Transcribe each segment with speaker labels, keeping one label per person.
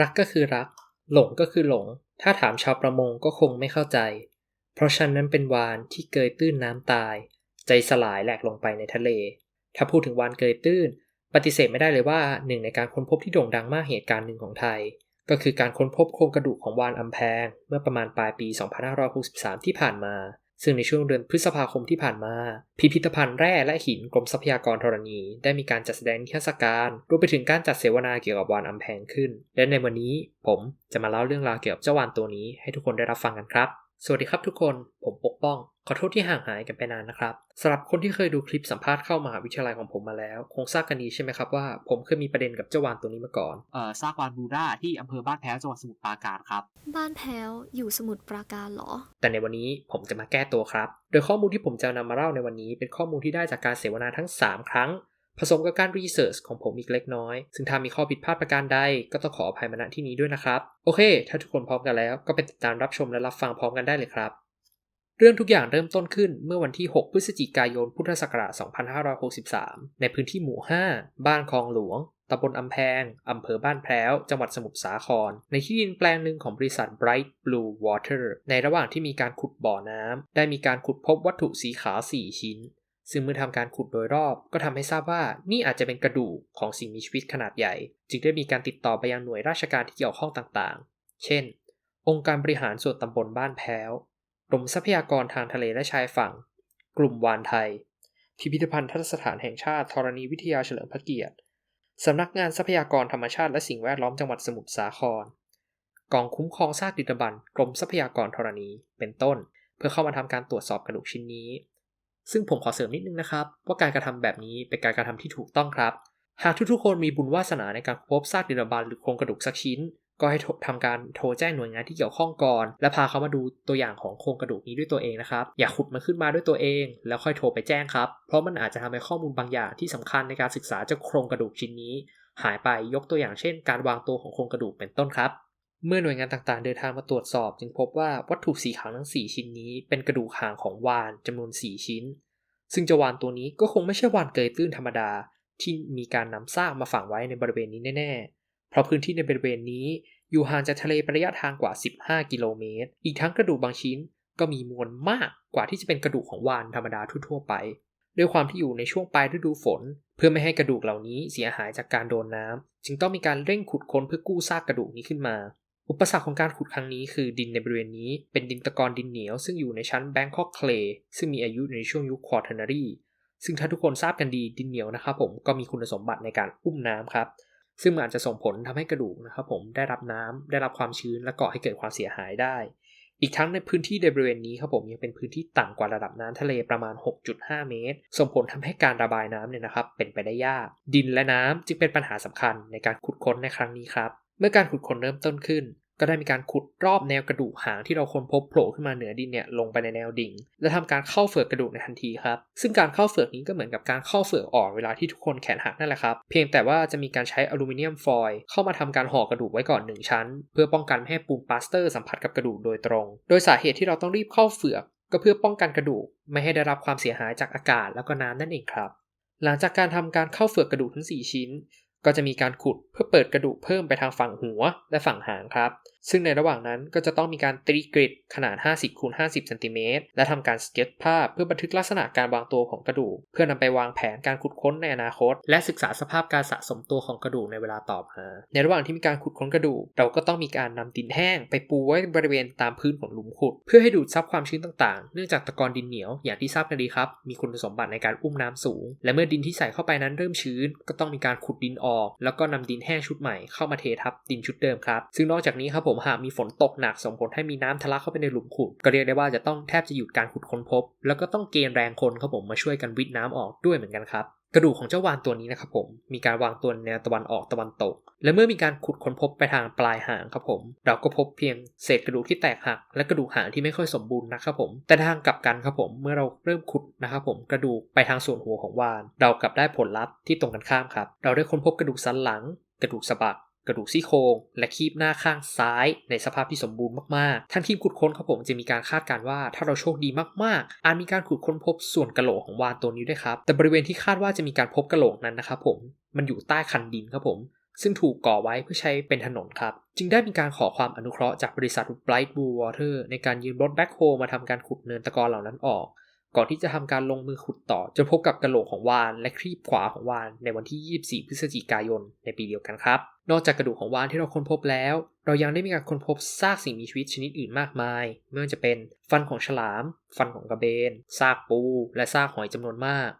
Speaker 1: รักก็คือรัก หลงก็คือหลง ถ้าถามชาวประมงก็คงไม่เข้าใจ เพราะฉันนั้นเป็นวานที่เกยตื้นน้ำตาย ใจสลายแหลกลงไปในทะเล ถ้าพูดถึงวานเกยตื้น ปฏิเสธไม่ได้เลยว่าหนึ่งในการค้นพบที่โด่งดังมากเหตุการณ์หนึ่งของไทย ก็คือการค้นพบโครงกระดูกของวานอัมแพง เมื่อประมาณปลายปี 2563 ที่ผ่านมา ซึ่งในช่วงเดือนพฤษภาคมที่ผ่านมา พิพิธภัณฑ์แร่และหินกรมทรัพยากรธรณี ได้มีการจัดแสดงนิทรรศการรวมไปถึงการจัดเสวนาเกี่ยวกับวานอัมแพงขึ้น และในวันนี้ผมจะมาเล่าเรื่องราวเกี่ยวกับเจ้าวานตัวนี้ให้ทุกคนได้รับฟังกันครับ สวัสดีครับทุกคน ผมปกป้อง อโทษที่ห่างหายกันไปนานนะครับสำหรับคนที่เคยดูคลิปสัมภาษณ์เข้ามหาวิทยาลัยของผมมาแล้ว คงทราบกันดีใช่ไหมครับว่าผมเคยมีประเด็นกับเจ้าวานตัวนี้มาก่อน
Speaker 2: เอ่อซากวานบูด้าที่อำเภอบ้านแพ้วจังหวัดสมุทรปราการครับ
Speaker 3: บ้านแพ้วอยู่สมุทรปราการเหรอ
Speaker 1: แต่ในวันนี้ผมจะมาแก้ตัวครับ โดยข้อมูลที่ผมจะนำมาเล่าในวันนี้ เป็นข้อมูลที่ได้จากการเสวนาทั้ง 3 ครั้ง ผสมกับการรีเสิร์ชของผมอีกเล็กน้อย ซึ่งถ้ามีข้อผิดพลาดประการใดก็ต้องขออภัยมาณที่นี้ด้วยนะครับ โอเค ถ้าทุกคนพร้อมกันแล้ว ก็ไปติดตามรับชมและรับฟังพร้อมกันได้เลยครับ เรื่องทุกอย่างเริ่มต้นขึ้นเมื่อวันที่ 6 พฤศจิกายน พุทธศักราช 2563 ในพื้นที่หมู่ 5 บ้านคลองหลวง ตำบลอำแพง อำเภอบ้านแพร้ว จังหวัดสมุทรสาคร ในที่ดินแปลงหนึ่งของบริษัท Bright Blue Water ในระหว่างที่มีการขุดบ่อน้ำ ได้มีการขุดพบวัตถุสีขาว 4 ชิ้น ซึ่งเมื่อทำการขุดโดยรอบ ก็ทำให้ทราบว่านี่อาจจะเป็นกระดูกของสิ่งมีชีวิตขนาดใหญ่ จึงได้มีการติดต่อไปยังหน่วยราชการที่เกี่ยวข้องต่างๆ เช่น องค์การบริหารส่วนตำบลบ้านแพ้ว กรมทรัพยากรทางทะเลและชายฝั่ง กลุ่มวานไทย พิพิธภัณฑ์ทัศสถานแห่งชาติธรณีวิทยาเฉลิมพระเกียรติสำนักงานทรัพยากรธรรมชาติและสิ่งแวดล้อมจังหวัดสมุทรสาคร กองคุ้มครองซากดึกดำบรรพ์กรมทรัพยากรธรณี เป็นต้น เพื่อเข้ามาทำการตรวจสอบกระดูกชิ้นนี้ ซึ่งผมขอเสริมนิดนึงนะครับ ว่าการกระทำแบบนี้เป็นการกระทำที่ถูกต้องครับ หากทุกๆคนมีบุญวาสนาในการพบซากดึกดำบรรพ์หรือโครงกระดูกสักชิ้น ก็ให้ทำการโทรแจ้งหน่วยงานที่เกี่ยวข้องก่อน และพาเขามาดูตัวอย่างของโครงกระดูกนี้ด้วยตัวเองนะครับ อย่าขุดมันขึ้นมาด้วยตัวเอง แล้วค่อยโทรไปแจ้งครับ เพราะมันอาจจะทำให้ข้อมูลบางอย่างที่สำคัญในการศึกษาเจ้าโครงกระดูกชิ้นนี้ หายไปยกตัวอย่างเช่น การวางตัวของโครงกระดูกเป็นต้นครับเมื่อหน่วยงานต่างๆ เดินทางมาตรวจสอบ จึงพบว่าวัตถุสีขาวทั้ง 4 ชิ้นนี้ เป็นกระดูกหางของวานจำนวน 4 ชิ้น ซึ่งเจ้าวานตัวนี้ก็คงไม่ใช่วานเกยตื้นธรรมดา ที่มีการนำซากมาฝังไว้ในบริเวณนี้แน่ๆ เพราะพื้นที่ในบริเวณนี้ อยู่ห่างจากทะเลระยะทางกว่า 15 กิโลเมตร อีกทั้งกระดูกบางชิ้นก็มีมวลมากกว่าที่จะเป็นกระดูกของวานธรรมดาทั่วไป ด้วยความที่อยู่ในช่วงปลายฤดูฝน เพื่อไม่ให้กระดูกเหล่านี้เสียหายจากการโดนน้ำ จึงต้องมีการเร่งขุดค้นเพื่อกู้ซากกระดูกนี้ขึ้นมา อุปสรรคของการขุดครั้งนี้คือดินในบริเวณนี้เป็นดินตะกอนดินเหนียว ซึ่งอยู่ในชั้นแบงคอกเคลซึ่งมีอายุในช่วงยุคควอเทนารีซึ่งถ้าทุกคนทราบกันดีดินเหนียวนะครับผมก็มีคุณสมบัติในการอุ้มน้ำครับ ซึ่งมันอาจจะส่งผลทำให้กระดูกนะครับผมได้รับน้ำได้รับความชื้นและก่อให้เกิดความเสียหายได้ อีกทั้งในพื้นที่ในบริเวณนี้ครับผมยังเป็นพื้นที่ต่ำกว่าระดับน้ำทะเลประมาณ 6.5 เมตร ส่งผลทำให้การระบายน้ำเนี่ยนะครับเป็นไปได้ยาก ดินและน้ำจึงเป็นปัญหาสำคัญในการขุดค้นในครั้งนี้ครับเมื่อการขุดค้นเริ่มต้นขึ้น ก็ได้มีการขุดรอบแนวกระดูกหางที่เราค้นพบโผล่ขึ้นมาเหนือดินเนี่ยลงไปในแนวดิ่ง และทำการเข้าเฟือกกระดูกในทันทีครับ ซึ่งการเข้าเฟือกนี้ก็เหมือนกับการเข้าเฟือกออกเวลาที่ทุกคนแขนหักนั่นแหละครับ เพียงแต่ว่าจะมีการใช้อลูมิเนียมฟอยล์เข้ามาทำการห่อกระดูกไว้ก่อนหนึ่งชั้น เพื่อป้องกันไม่ให้ปูนปลาสเตอร์สัมผัสกับกระดูกโดยตรง โดยสาเหตุที่เราต้องรีบเข้าเฟือกก็เพื่อป้องกันกระดูก ไม่ให้ได้รับความเสียหายจากอากาศแล้วก็น้ำนั่นเองครับ หลังจากการทำการเข้าเฟือกกระดูกทั้ง 4 ชิ้น ก็จะมีการขุดเพื่อเปิดกระดูกเพิ่มไปทางฝั่งหัวและฝั่งหางครับซึ่งในระหว่างนั้นก็จะต้องมีการตรีกริดขนาด 50คูณ50เซนติเมตรและทำการสเก็ตภาพเพื่อบันทึกลักษณะการวางตัวของกระดูก เพื่อนำไปวางแผนการขุดค้นในอนาคต และศึกษาสภาพการสะสมตัวของกระดูกในเวลาต่อมา ในระหว่างที่มีการขุดค้นกระดูก เราก็ต้องมีการนำดินแห้ง ไปปูไว้บริเวณตามพื้นของหลุมขุด เพื่อให้ดูดซับความชื้นต่างๆ เนื่องจากตะกอนดินเหนียวอย่างที่ทราบกันดีครับ มีคุณสมบัติในการอุ้มน้ำสูง และเมื่อดินที่ใส่เข้าไปนั้นเริ่มชื้น ก็ต้องมีการขุดดินออก แล้วก็นำดินแห้งชุดใหม่เข้ามาเททับดินชุดเดิมครับซึ่งนอกจากนี้ครับผมหากมีฝนตกหนักส่งผลให้มีน้ำทะลักเข้าไปในหลุมขุดก็เรียกได้ว่าจะต้องแทบจะหยุดการขุดค้นพบ แล้วก็ต้องเกณฑ์แรงคนครับผมมาช่วยกันวิทน้ำออกด้วยเหมือนกันครับกระดูกของเจ้าวานตัวนี้นะครับผมมีการวางตัวแนวตะวันออกตะวันตก และเมื่อมีการขุดค้นพบไปทางปลายหางครับผม เราก็พบเพียงเศษกระดูกที่แตกหักและกระดูกหางที่ไม่ค่อยสมบูรณ์นะครับผม แต่ทางกลับกันครับผมเมื่อเราเริ่มขุดนะครับผมกระดูกไปทางส่วนหัวของวาน เรากลับได้ผลลัพธ์ที่ตรงกันข้ามครับ เราได้ค้นพบกระดูกสันหลัง กระดูกสะบัก กระดูกซี่โครงและคีบหน้าข้างซ้ายในสภาพที่สมบูรณ์มากๆทางทีมขุดค้นครับผมจะมีการคาดการณ์ว่าถ้าเราโชคดีมากๆ อาจมีการขุดค้นพบส่วนกะโหลกของวานตัวนี้ด้วยครับ แต่บริเวณที่คาดว่าจะมีการพบกะโหลกนั้นนะครับผมมันอยู่ใต้คันดินครับผมซึ่งถูกก่อไว้เพื่อใช้เป็นถนนครับ จึงได้มีการขอความอนุเคราะห์จากบริษัท Bright Blue Water ในการยืมรถแบ็คโฮมาทำการขุดเนินตะกอนเหล่านั้นออก ก่อนที่จะทำการลงมือขุดต่อ จนพบกับกระโหลกของวาน และครีบขวาของวานในวันที่ 24 พฤศจิกายนในปีเดียวกันครับ นอกจากกระดูกของวานที่เราค้นพบแล้ว เรายังได้มีการค้นพบซากสิ่งมีชีวิตชนิดอื่นมากมาย ไม่ว่าจะเป็นฟันของฉลาม ฟันของกระเบน ซากปู และซากหอยจำนวนมาก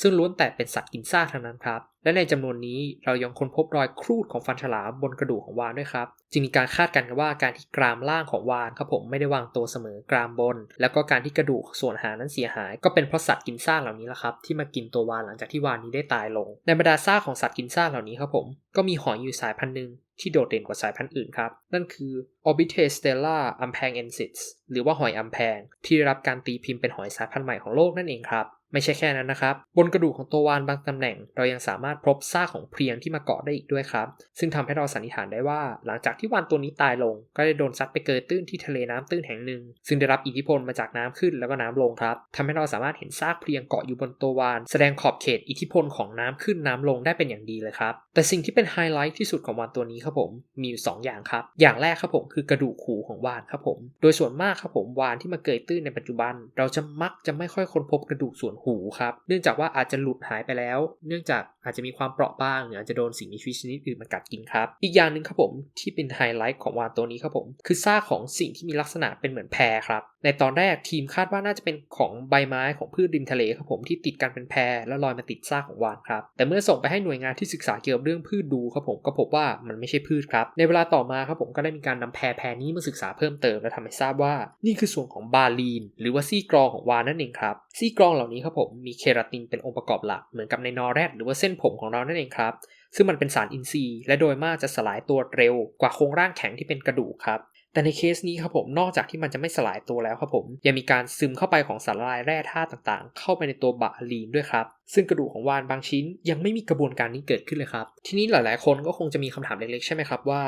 Speaker 1: ซึ่งล้วนแต่เป็นสัตว์กินซากทั้งนั้นครับ และในจำนวนนี้เรายังค้นพบรอยครูดของฟันฉลามบนกระดูกของวานด้วยครับ จึงมีการคาดกันกันว่าการที่กรามล่างของวานครับผมไม่ได้วางตัวเสมอกรามบน แล้วก็การที่กระดูกส่วนหางนั้นเสียหาย ก็เป็นเพราะสัตว์กินซากเหล่านี้แหละครับที่มากินตัววานหลังจากที่วานนี้ได้ตายลง ในบรรดาซากของสัตว์กินซากเหล่านี้ครับผมก็มีหอยอยู่สายพันธุ์หนึ่งที่โดดเด่นกว่าสายพันธุ์อื่นครับ นั่นคือ Orbitestella ampangensis หรือว่าหอยอัมแพง ที่ได้รับการตีพิมพ์เป็นหอยสายพันธุ์ใหม่ของโลกนั่นเองครับ ไม่ใช่แค่นั้นนะครับ บนกระดูกของตัววานบางตำแหน่ง เรายังสามารถพบซากของเพลียงที่มาเกาะได้อีกด้วยครับ ซึ่งทำให้เราสันนิษฐานได้ว่า หลังจากที่วานตัวนี้ตายลง ก็ได้โดนซัดไปเกยตื้นที่ทะเลน้ำตื้นแห่งหนึ่ง ซึ่งได้รับอิทธิพลมาจากน้ำขึ้นแล้วก็น้ำลงครับทำให้เราสามารถเห็นซากเพลียงเกาะอยู่บนตัววาน แสดงขอบเขตอิทธิพลของน้ำขึ้นน้ำลงได้เป็นอย่างดีเลยครับ แต่สิ่งที่เป็นไฮไลท์ที่สุดของวานตัวนี้ครับผม มีอยู่ 2 อย่างครับ อย่างแรกครับผมคือกระดูกหูของวานครับผม โดยส่วนมากครับผมวานที่มาเกยตื้นในปัจจุบัน เราจะมักจะไม่ค่อยค้นพบกระดูกส่วนหูครับ เนื่องจากว่าอาจจะหลุดหายไปแล้ว เนื่องจาก อาจจะมีความเปราะบางหรืออาจจะโดนสิ่งมีชีวิตชนิดอื่นมากัดกินครับ อีกอย่างหนึ่งครับผมที่เป็นไฮไลท์ของวานตัวนี้ครับผม คือซากของสิ่งที่มีลักษณะเป็นเหมือนแพรครับ ในตอนแรกทีมคาดว่าน่าจะเป็นของใบไม้ของพืชริมทะเลครับผมที่ติดกันเป็นแพรแล้วลอยมาติดซากของวานครับ แต่เมื่อส่งไปให้หน่วยงานที่ศึกษาเกี่ยวกับเรื่องพืชดูครับผมก็พบว่ามันไม่ใช่พืชครับ ในเวลาต่อมาครับผมก็ได้มีการนำแพรแพรนี้มาศึกษาเพิ่มเติมและทำให้ทราบว่า นี่คือส่วนของบาลีน หรือว่าซี่กรองของวานนั่นเองครับซี่กรองเหล่านี้ครับผมมีเคราตินเป็นองค์ประกอบหลักเหมือนกับในนอแรดหรือว่าเส้นผมของเรานั่นเองครับ ซึ่งมันเป็นสารอินทรีย์ และโดยมากจะสลายตัวเร็วกว่าโครงร่างแข็งที่เป็นกระดูกครับแต่ในเคสนี้ครับผมนอกจากที่มันจะไม่สลายตัวแล้วครับผม ยังมีการซึมเข้าไปของสารละลายแร่ธาตุต่างๆ เข้าไปในตัวบาลีนด้วยครับ ซึ่งกระดูกของวานบางชิ้นยังไม่มีกระบวนการนี้เกิดขึ้นเลยครับ ทีนี้หลายๆ คนก็คงจะมีคำถามเล็กๆ ใช่ไหมครับว่า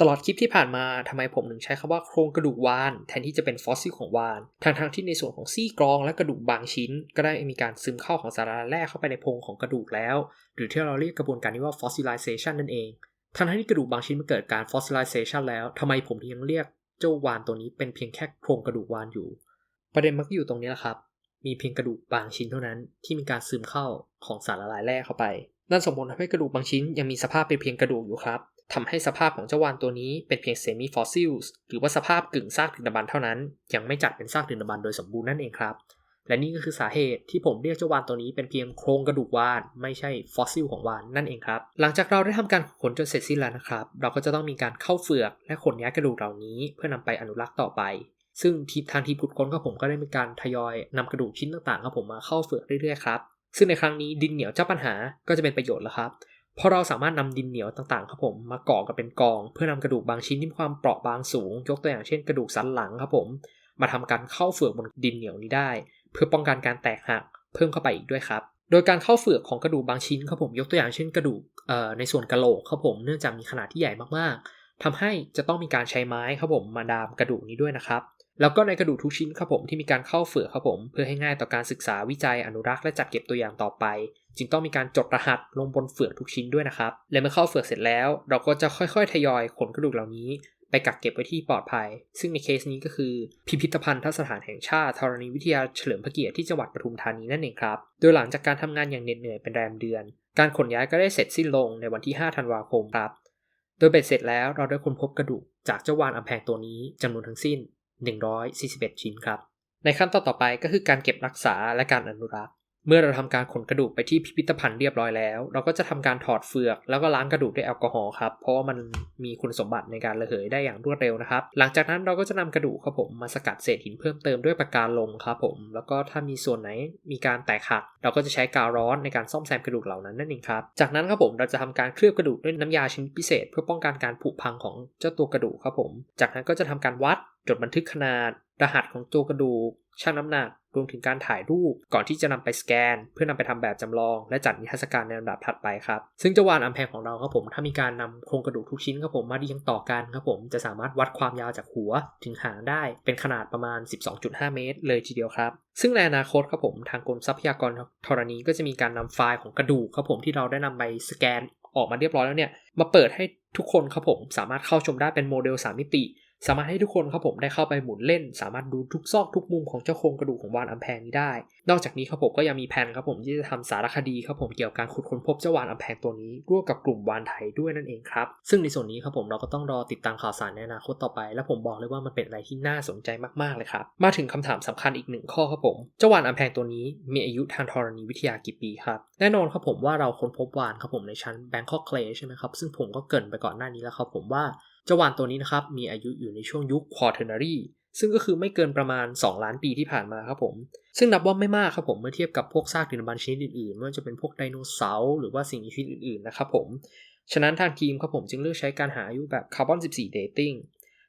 Speaker 1: ตลอดคลิปที่ผ่านมาทำไมผมถึงใช้คำว่าโครงกระดูกวาน แทนที่จะเป็นฟอสซิลของวานทั้งๆที่ในส่วนของซี่กรองและกระดูกบางชิ้น ก็ได้มีการซึมเข้าของสารละลายแร่เข้าไปในโพรงของกระดูกแล้ว หรือที่เราเรียกกระบวนการนี้ว่า fossilization นั่นเองทั้งที่กระดูกบางชิ้นมันเกิดการ fossilization แล้วทำไมผมถึงยังเรียกเจ้าวานตัวนี้เป็นเพียงแค่โครงกระดูกวานอยู่ ประเด็นมันก็อยู่ตรงนี้แหละครับ มีเพียงกระดูกบางชิ้นเท่านั้นที่มีการซึมเข้าของสารละลายแร่เข้าไปนั่นส่งผลทำให้กระดูกบางชิ้นยังมีสภาพเป็นเพียงกระดูกอยู่ครับ ทำให้สภาพของเจ้าวานตัวนี้เป็นเพียงเซมิฟอสซิลส์หรือว่าสภาพกึ่งซากดึกดำบรรเท่านั้น ยังไม่จัดเป็นซากดึกดำบรรโดยสมบูรณ์นั่นเองครับ และนี่ก็คือสาเหตุที่ผมเรียกเจ้าวานตัวนี้เป็นเพียงโครงกระดูกวาน ไม่ใช่ฟอสซิลของวานนั่นเองครับ หลังจากเราได้ทำการขนจนเสร็จสิ้นแล้วนะครับ เราก็จะต้องมีการเข้าเฟือกและขนย้ายกระดูกเหล่านี้ เพื่อนำไปอนุรักษ์ต่อไปซึ่งทีทางทีมขุดค้นครับผมก็ได้มีการทยอยนำกระดูกชิ้นต่างๆครับผมมาเข้าเฟือกเรื่อยๆครับซึ่งในครั้งนี้ดินเหนียวเจ้าปัญหาก็จะเป็นประโยชน์แล้วครับ เพราะเราสามารถนำดินเหนียวต่างๆครับผมมาก่อกันเป็นกอง เพื่อนำกระดูกบางชิ้นที่มีความเปราะบางสูง ยกตัวอย่างเช่นกระดูกสันหลังครับผม มาทำการเข้าเฟือกบนดินเหนียวนี้ได้ เพื่อป้องกันการแตกหักเพิ่มเข้าไปอีกด้วยครับโดยการเข้าเฟือกของกระดูกบางชิ้นครับผมยกตัวอย่างเช่นกระดูกในส่วนกระโหลกครับผมเนื่องจากมีขนาดที่ใหญ่มากๆทำให้จะต้องมีการใช้ไม้ครับผมมาดามกระดูกนี้ด้วยนะครับ แล้วก็ในกระดูกทุกชิ้นครับผมที่มีการเข้าเฟือกครับผมเพื่อให้ง่ายต่อการศึกษาวิจัยอนุรักษ์และจัดเก็บตัวอย่างต่อไป จึงต้องมีการจดรหัสลงบนเฟือกทุกชิ้นด้วยนะครับและเมื่อเข้าเฟือกเสร็จแล้ว เราก็จะค่อยๆ ทยอยขนกระดูกเหล่านี้ ไปกักเก็บไว้ที่ปลอดภัย ซึ่งในเคสนี้ก็คือ พิพิธภัณฑ์ทสถานแห่งชาติธรณีวิทยาเฉลิมพระเกียรติที่จังหวัดปทุมธานีนั่นเองครับโดยหลังจากการทำงานอย่างเหน็ดเหนื่อยเป็นแรมเดือน การขนย้ายก็ได้เสร็จสิ้นลงในวันที่ 5 ธันวาคมครับ โดยเบ็ดเสร็จแล้วเราได้ค้นพบกระดูกจากเจ้าวานอัมแพงตัวนี้จำนวนทั้งสิ้น 141 ชิ้นครับ ในขั้นตอนต่อไปก็คือการเก็บรักษาและการอนุรักษ์ เมื่อเราทำการขนกระดูกไปที่พิพิธภัณฑ์เรียบร้อยแล้ว เราก็จะทำการถอดเฟือก แล้วก็ล้างกระดูกด้วยแอลกอฮอล์ครับ เพราะว่ามันมีคุณสมบัติในการระเหยได้อย่างรวดเร็วนะครับ หลังจากนั้นเราก็จะนำกระดูกครับผมมาสกัดเศษหินเพิ่มเติมด้วยปากกาลมครับผม แล้วก็ถ้ามีส่วนไหนมีการแตกหัก เราก็จะใช้กาวร้อนในการซ่อมแซมกระดูกเหล่านั้นนั่นเองครับ จากนั้นครับผมเราจะทำการเคลือบกระดูกด้วยน้ำยาชนิดพิเศษ เพื่อป้องกันการผุพังของเจ้าตัวกระดูกครับผม จากนั้นก็จะทำการวัดจดบันทึกขนาด รหัสของตัวกระดูกชั่งน้ำหนัก รวมถึงการถ่ายรูปก่อนที่จะนำไปสแกน เพื่อนำไปทำแบบจำลอง และจัดนิทรรศการในลำดับถัดไปครับ ซึ่งเจ้าวานอัมแพงของเราครับผมถ้ามีการนำโครงกระดูกทุกชิ้นครับผมมาเรียงต่อกันครับผมจะสามารถวัดความยาวจากหัวถึงหางได้เป็นขนาดประมาณ 12.5 เมตร เลยทีเดียวครับ ซึ่งในอนาคตครับผมทางกรมทรัพยากรธรณีก็จะมีการนำไฟล์ของกระดูกครับผมที่เราได้นำไปสแกนออกมาเรียบร้อยแล้วเนี่ยมาเปิดให้ทุกคนครับผมสามารถเข้าชมได้เป็นโมเดล 3 มิติ สามารถให้ทุกคนครับผมได้เข้าไปหมุนเล่น สามารถดูทุกซอกทุกมุมของเจ้าโครงกระดูกของวานอัมแพงนี้ได้ นอกจากนี้ครับผมก็ยังมีแผนครับผมที่จะทำสารคดีครับผมเกี่ยวกับการขุดค้นพบเจ้าวานอัมแพงตัวนี้ร่วมกับกลุ่มวานไทยด้วยนั่นเองครับ ซึ่งในส่วนนี้ครับผมเราก็ต้องรอติดตามข่าวสารในอนาคตต่อไป และผมบอกเลยว่ามันเป็นอะไรที่น่าสนใจมากๆเลยครับ มาถึงคำถามสำคัญอีกหนึ่งข้อครับผม เจ้าวานอัมแพงตัวนี้มีอายุทางธรณีวิทยากี่ปีครับ แน่นอนครับผมว่าเราค้นพบวานครับผมในชั้น Bangkok Clay ใช่ไหมครับ ซึ่งผมก็เกินไปก่อนหน้านี้แล้วครับผมว่า เจ้าวานตัวนี้นะครับมีอายุอยู่ในช่วงยุค Quaternary ซึ่งก็คือไม่เกินประมาณ 2 ล้านปีที่ผ่านมาครับผม ซึ่งนับว่าไม่มากครับผมเมื่อเทียบกับพวกซากดึกดำบรรพ์ชนิดอื่นๆไม่ว่าจะเป็นพวกไดโนเสาร์หรือว่าสิ่งมีชีวิตอื่นๆนะครับผม ฉะนั้นทางทีมครับผมจึงเลือกใช้การหาอายุแบบคาร์บอน14 dating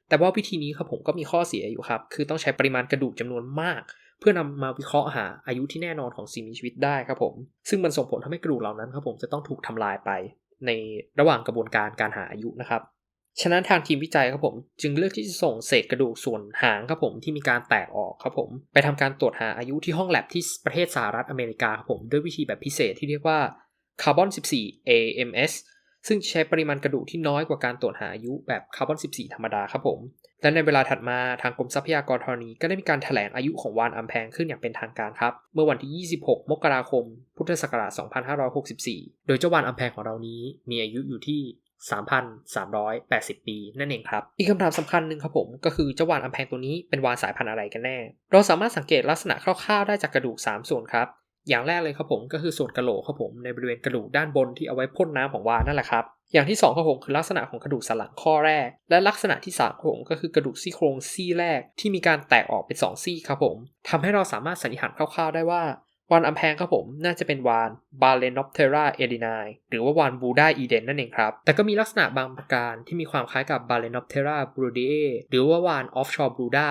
Speaker 1: แต่ว่าวิธีนี้ครับผมก็มีข้อเสียอยู่ครับ คือต้องใช้ปริมาณกระดูกจำนวนมาก เพื่อนำมาวิเคราะห์หาอายุที่แน่นอนของสิ่งมีชีวิตได้ครับผม ซึ่งมันส่งผลทำให้กระดูกเหล่านั้นครับผมจะต้องถูกทำลายไป ในระหว่างกระบวนการการหาอายุนะครับ ฉะนั้นทางทีมวิจัยครับผม จึงเลือกที่จะส่งเศษกระดูกส่วนหางครับผมที่มีการแตกออกครับผม ไปทำการตรวจหาอายุที่ห้องแลบที่ประเทศสหรัฐอเมริกาครับผม ด้วยวิธีแบบพิเศษที่เรียกว่าคาร์บอน14 AMS ซึ่งใช้ปริมาณกระดูกที่น้อยกว่าการตรวจหาอายุแบบคาร์บอน14 ธรรมดาครับผม และในเวลาถัดมาทางกรมทรัพยากรธรณีก็ได้มีการแถลงอายุของวานอัมแพงขึ้นอย่างเป็นทางการครับ เมื่อวันที่ 26 มกราคม พุทธศักราช 2564 โดยเจ้าวานอัมแพงของเรานี้มีอายุอยู่ที่ 3,380 ปีนั่นเองครับ อีกคำถามสำคัญหนึ่งครับผม ก็คือเจ้าวานอัมแพงตัวนี้เป็นวานสายพันธุ์อะไรกันแน่ เราสามารถสังเกตลักษณะคร่าวๆได้จากกระดูก 3 ส่วนครับ อย่างแรกเลยครับผมก็คือส่วนกระโหลกครับผมในบริเวณกระดูกด้านบนที่เอาไว้พ่นน้ำของวานนั่นแหละครับ อย่างที่2ครับผมคือลักษณะของกระดูกสันหลังข้อแรก และลักษณะที่3ครับผมก็คือกระดูกซี่โครงซี่แรกที่มีการแตกออกเป็น2ซี่ครับผมทำให้เราสามารถสันนิษฐานคร่าวๆ ได้ว่า วานอัมแพงครับผมน่าจะเป็นวาน b a l e n o p t e r a e d i n i หรือว่าวานบูดาอีเดนนั่นเองครับ แต่ก็มีลักษณะบางประการที่มีความคล้ายกับ b a l e n o p t e r a b r u d e หรือว่าวาน offshore bruda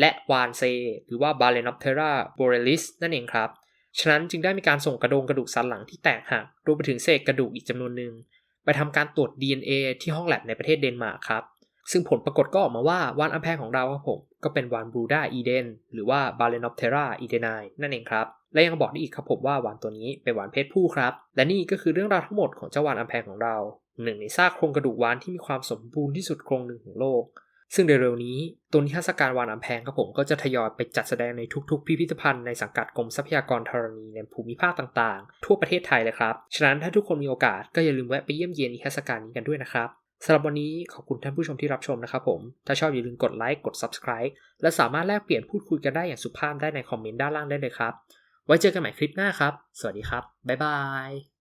Speaker 1: และวานเซ หรือว่า b a l e n o p t e r a borealis นั่นเองครับ ฉะนั้นจึงได้มีการส่งกระดงกระดูกสันหลังที่แตกหักรวมไปถึงเศษกระดูกอีกจำนวนหนึ่งไปทำการตรวจ DNA ที่ห้องแลบในประเทศเดนมาร์กครับ ซึ่งผลปรากฏก็ออกมาว่าวานอัมแพงของเราครับผม ก็เป็นวานบรูดาอีเดนหรือว่า b a l e n o p t e r a e d e n i นั่นเองครับ และยังบอกได้อีกครับผมว่าวานตัวนี้เป็นวานเพศผู้ครับ และนี่ก็คือเรื่องราวทั้งหมดของเจ้าวานอัมแพงของเราหนึ่งในซากโครงกระดูกวานที่มีความสมบูรณ์ที่สุดโครงหนึ่งของโลก ซึ่งเร็วๆนี้ตัวนิทรรศการวานอัมแพงครับผมก็จะทยอยไปจัดแสดงในทุกๆ พิพิธภัณฑ์ในสังกัดกรมทรัพยากรธรณีในภูมิภาคต่างๆ ทั่วประเทศไทยเลยครับ ฉะนั้นถ้าทุกคนมีโอกาสก็อย่าลืมแวะไปเยี่ยมเยียนนิทรรศการนี้กันด้วยนะครับ สำหรับวันนี้ขอบคุณท่านผู้ชมที่รับชมนะครับผม ถ้าชอบอย่าลืมกดไลค์กด Subscribe และสามารถแลกเปลี่ยนพูดคุยกันได้อย่างสุภาพได้ในคอมเมนต์ด้านล่างได้เลยครับ ไว้เจอกันใหม่คลิปหน้าครับ สวัสดีครับ บ๊ายบาย